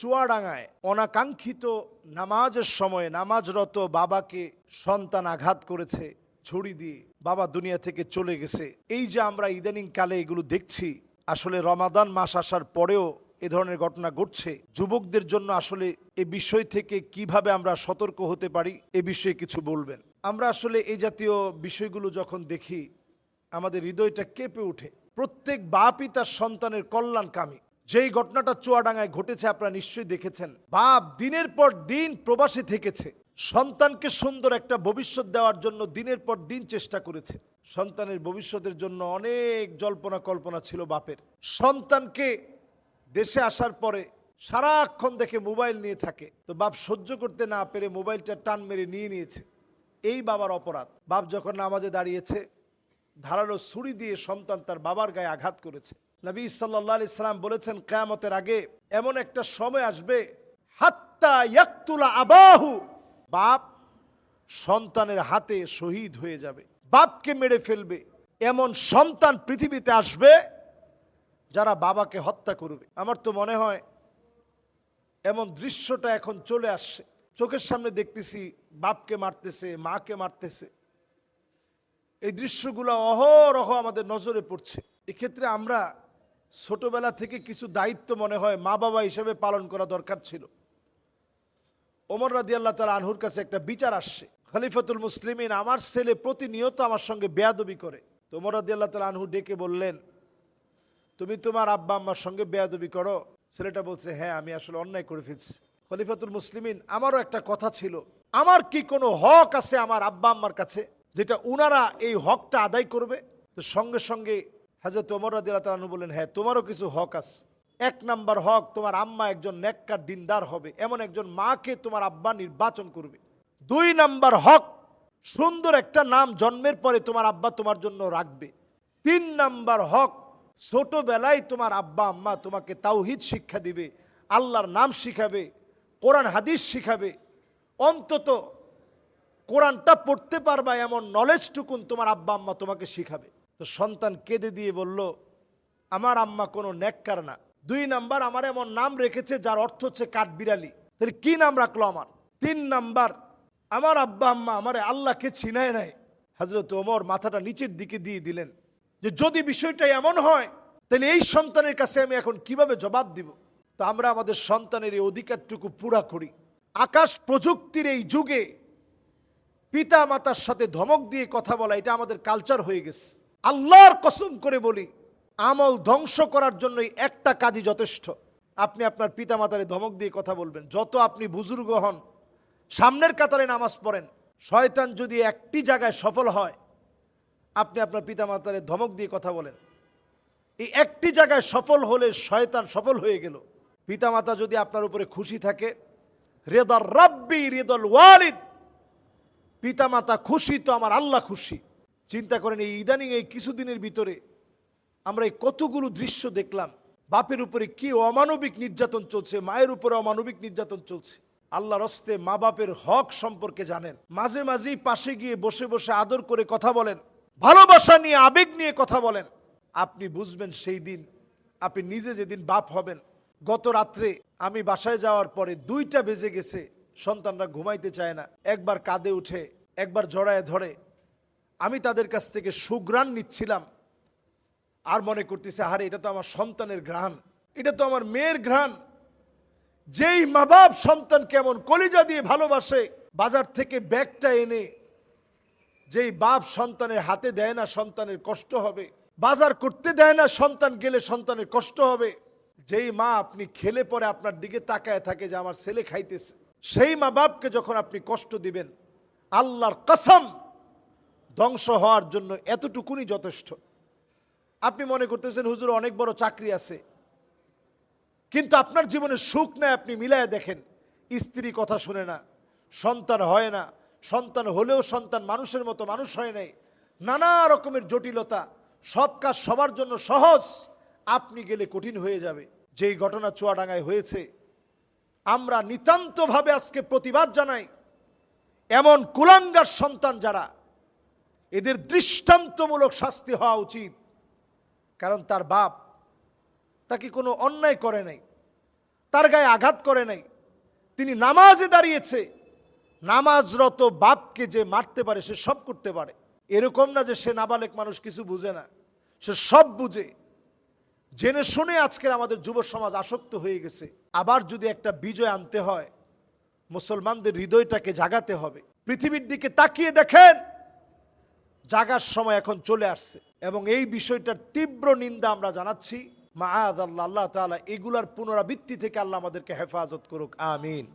চুয়াডাঙ্গায় অনাকাঙ্ক্ষিত নামাজের সময় নামাজরত বাবাকে সন্তান আঘাত করেছে, ছুরি দিয়ে বাবা দুনিয়া থেকে চলে গেছে। এই যে আমরা ইদানিং কালে এগুলো দেখছি, আসলে রমাদান মাস আসার পরেও এ ধরনের ঘটনা ঘটছে। যুবকদের জন্য আসলে এ বিষয় থেকে কীভাবে আমরা সতর্ক হতে পারি, এ বিষয়ে কিছু বলবেন। আমরা আসলে এই জাতীয় বিষয়গুলো যখন দেখি, আমাদের হৃদয়টা কেঁপে ওঠে। প্রত্যেক বাপই তার সন্তানের কল্যাণকামী। যেই ঘটনাটা চুয়াডাঙ্গায় ঘটেছে, আপনারা নিশ্চয়ই দেখেছেন। বাপ দিনের পর দিন প্রবাসী থেকেছে। সন্তানকে সুন্দর একটা ভবিষ্যৎ দেওয়ার জন্য দিনের পর দিন চেষ্টা করেছে। সন্তানের ভবিষ্যতের জন্য অনেক জল্পনা কল্পনা ছিল বাপের। সন্তানকে দেশে আসার পরে সারাক্ষণ দেখে মোবাইল নিয়ে থাকে। তো বাপ সহ্য করতে না পেরে মোবাইলটা টান মেরে নিয়ে নিয়েছে। এই বাবার অপরাধ। বাপ যখন নামাজে দাঁড়িয়েছে, ধারালো ছুরি দিয়ে সন্তান তার বাবার গায়ে আঘাত করেছে। নবী সাল্লাহ আলি সাল্লাম বলেছেন, কেয়ামতের আগে এমন একটা সময় আসবে, হাত্তা আবাহু, বাপ সন্তানের হাতে শহীদ হয়ে যাবে, বাপকে মেরে ফেলবে। এমন সন্তান পৃথিবীতে আসবে যারা বাবাকে হত্যা করবে। আমার তো মনে হয় এমন দৃশ্যটা এখন চলে আসছে। চোখের সামনে দেখতেছি, বাপকে মারতেছে, মাকে মারতেছে। এই দৃশ্যগুলো অহরহ আমাদের নজরে পড়ছে। এক্ষেত্রে আমরা ছোটবেলা থেকে কিছু দায়িত্ব মনে হয় মা বাবা হিসেবে পালন করা দরকার ছিল। ওমর রাদি আল্লাহ তালা আনহুর কাছে একটা বিচার আসছে। খলিফাতুল মুসলিমিন আমার ছেলে প্রতিনিয়ত আমার সঙ্গে বেয়াদবি করে। তো ওমর রাদি আল্লাহ তালা আনহু ডেকে বললেন, তুমি তোমার আব্বা আম্মার সঙ্গে বেয়াদবি করো। ছেলেটা বলছে হ্যাঁ আমি আসলে অন্যায় করে ফেলছি। খলিফাতুল মুসলিমিন, আমারও একটা কথা ছিল। আমার কি কোনো হক আছে আমার আব্বা আম্মার কাছে, যেটা উনারা এই হকটা আদায় করবে? তো সঙ্গে সঙ্গে হাজরত ওমর রাদিয়াল্লাহু তাআলা বললেন হ্যাঁ তোমারও কিছু হক আছে। এক নাম্বার হক, তোমার আম্মা একজন নেককার দিনদার হবে, এমন একজন মাকে তোমার আব্বা নির্বাচন করবে। দুই নাম্বার হক, সুন্দর একটা নাম জন্মের পরে তোমার আব্বা তোমার জন্য রাখবে। তিন নাম্বার হক, ছোটবেলায় তোমার আব্বা আম্মা তোমাকে তাওহিদ শিক্ষা দিবে, আল্লাহর নাম শিখাবে, কোরআন, হাদিস শিখাবে। অন্তত কোরআনটা পড়তে পারবা, এমন নলেজটুকুন তোমার আব্বা আম্মা তোমাকে শিখাবে। তো সন্তান কেঁদে দিয়ে বলল, আমার আম্মা কোনো নেককার না। দুই নাম্বার আমার এমন নাম রেখেছে যার অর্থ হচ্ছে কাঠবিড়ালি। তাহলে কি নাম রাখল আমার? তিন নাম্বার, আমার আব্বা আম্মা আমার আল্লাহকে চিনায় নাই। হজরত ওমর মাথাটা নিচের দিকে দিয়ে দিলেন, যে যদি বিষয়টা এমন হয়, তাহলে এই সন্তানের কাছে আমি এখন কীভাবে জবাব দিব? তো আমরা আমাদের সন্তানের এই অধিকারটুকু পুরা করি। আকাশ প্রযুক্তির এই যুগে পিতা মাতার সাথে ধমক দিয়ে কথা বলা, এটা আমাদের কালচার হয়ে গেছে। আল্লাহর কসম করে বলি, আমল ধ্বংস করার জন্যই একটা কাজই যথেষ্ট। আপনি আপনার পিতা মাতারে ধমক দিয়ে কথা বলবেন। যত আপনি বুজুর্গ হন, সামনের কাতারে নামাজ পড়েন, শয়তান যদি একটি জায়গায় সফল হয়, আপনি আপনার পিতা মাতারে ধমক দিয়ে কথা বলেন। এই একটি জায়গায় সফল হলে শয়তান সফল হয়ে গেল। পিতামাতা যদি আপনার উপরে খুশি থাকে, রেদর রাব্বি, রেদল ওয়ালিদ, পিতামাতা খুশি তো আমার আল্লাহ খুশি। চিন্তা করেন, এই ইদানিং এই কিছুদিনের ভিতরে আমরা এই কতগুলো দৃশ্য দেখলাম। বাপের উপরে কি অমানবিক নির্যাতন চলছে, মায়ের উপরে অমানবিক নির্যাতন চলছে। আল্লাহর হস্তে মা বাপের হক সম্পর্কে জানেন। মাঝে মাঝেই পাশে গিয়ে বসে বসে আদর করে কথা বলেন। ভালোবাসা নিয়ে, আবেগ নিয়ে কথা বলেন। আপনি বুঝবেন সেই দিন, আপনি নিজে যেদিন বাপ হবেন। গত রাত্রে আমি বাসায় যাওয়ার পরে দুইটা বেজে গেছে, সন্তানরা ঘুমাইতে চায় না। একবার কাঁদে উঠে, একবার জড়ায় ধরে। আমি তাদের কাছ থেকে সুগ্রাণ নিচ্ছিলাম আর মনে করতেছে আরে এটা তো আমার সন্তানের ঘ্রাণ, এটা তো আমার মেয়ের ঘ্রাণ। যেই মা বাপ সন্তান কেমন কলিজা দিয়ে ভালোবাসে, বাজার থেকে ব্যাগটা এনে যেই বাপ সন্তানের হাতে দেয় না সন্তানের কষ্ট হবে, বাজার করতে দেয় না সন্তান গেলে সন্তানের কষ্ট হবে, যেই মা আপনি খেলে পরে আপনার দিকে তাকায় থাকে যে আমার ছেলে খাইতেছে, সেই মা বাপকে যখন আপনি কষ্ট দিবেন, আল্লাহর কসম ধ্বংস হওয়ার জন্য এতটুকুনি যথেষ্ট। আপনি মনে করতেছেন, হুজুর, অনেক বড় চাকরি আছে। কিন্তু আপনার জীবনে সুখ নেই, আপনি মিলায় দেখেন, স্ত্রী কথা শুনে না, সন্তান হয় না, সন্তান হলেও সন্তান মানুষের মতো মানুষ হয় নাই। নানা রকমের জটিলতা, সব কাজ সবার জন্য সহজ, আপনি গেলে কঠিন হয়ে যাবে। যেই ঘটনা চুয়াডাঙ্গায় হয়েছে, আমরা নিতান্তভাবে আজকে প্রতিবাদ জানাই, এমন কুলাঙ্গার সন্তান যারা এদের দৃষ্টান্তমূলক শাস্তি হওয়া উচিত। কারণ তার বাপ তাকে কোনো অন্যায় করে নাই, তার গায়ে আঘাত করে নাই। তিনি নামাজে দাঁড়িয়েছে, নামাজরত বাপকে যে মারতে পারে সে সব করতে পারে। এরকম না যে সে নাবালেক মানুষ কিছু বুঝে না, সে সব বুঝে। জেনে শুনে আজকের আমাদের যুব সমাজ আসক্ত হয়ে গেছে। আবার যদি একটা বিজয় আনতে হয়, মুসলমানদের হৃদয়টাকে জাগাতে হবে। পৃথিবীর দিকে তাকিয়ে দেখেন জাগার সময় এখন চলে আসছে। এবং এই বিষয়টার তীব্র নিন্দা আমরা জানাচ্ছি। মা আল্লাহ আল্লাহ তালা এগুলার পুনরাবৃত্তি থেকে আল্লাহ আমাদেরকে হেফাজত করুক। আমিন।